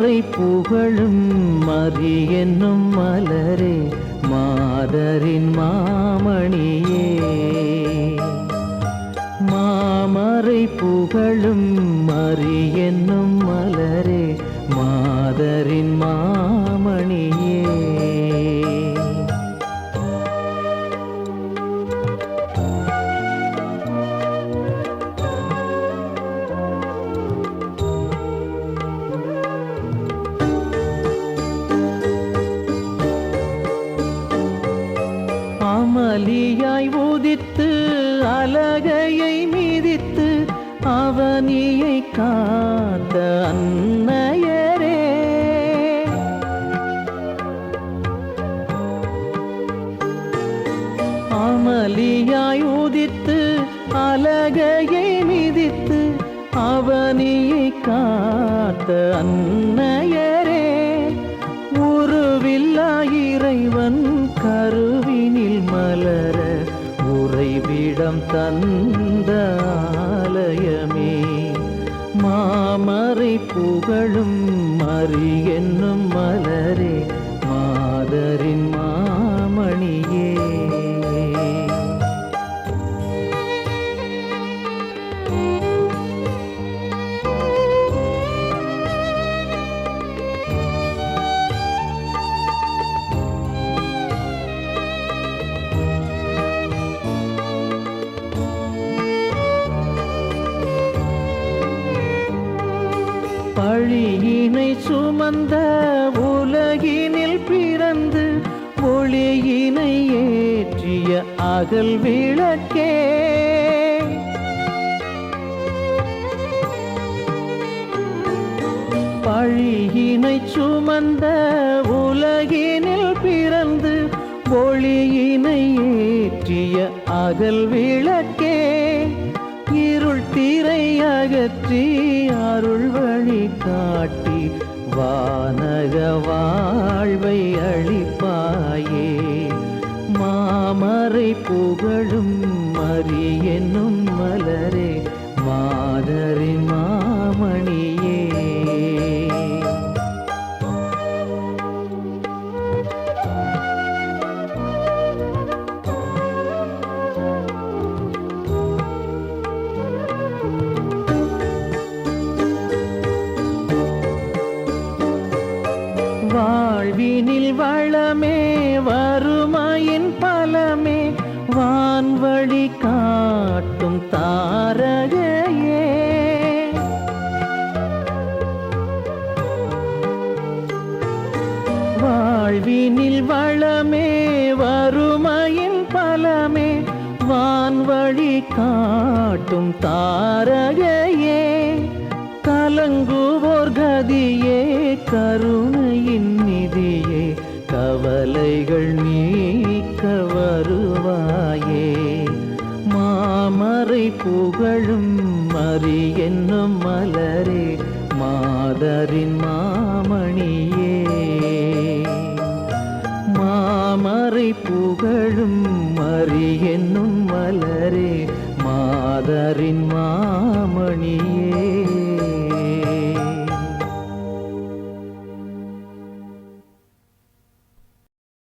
மாமரை புகழும் மறி என்னும் மலரே மாதரின் மாமணியே. மாமரை புகழும் மறி என்னும் மலரே மாதரின் மா அமளியாய் உதித்து அலகையை மீதித்து அவனியை காத்த அன்னையரே. அமலியாய் உதித்து அலகையை மிதித்து அவனியை காத்த அன்னையரே. உருவில்லா இறைவன் கருவினில் மலர உறைவிடம் தந்த ஆலயமே. மாமறை புகழும் மறி என்னும் மலரே மாதரின் மாமணியே. பழியினை சுமந்த உலகினில் பிறந்து ஒளியினை ஏற்றிய அகல் விளக்கே. பழியினை சுமந்த உலகினில் பிறந்து ஒளியினை ஏற்றிய அகல் விளக்கே. அகற்றி அருள் வழி காட்டி வானக வாழ்வை அளிப்பாயே. மாமரை புகழும் மறி என்னும் மலரே மாதரி மாமணியே. பலமே வான்வழி காட்டும் தாரகையே வாழ்வினில் வளமே வறுமையின் பலமே வான்வழி காட்டும் தாரகையே கலங்குவோர் கதியே கருணையின் கவலைகள் நீக்க வருவாயே. மாமரை புகழும் மறி என்னும் மலரே மாதரின் மாமணியே. மாமரை புகழும் மறி என்னும் மலரே மாதரின் மாமணியே.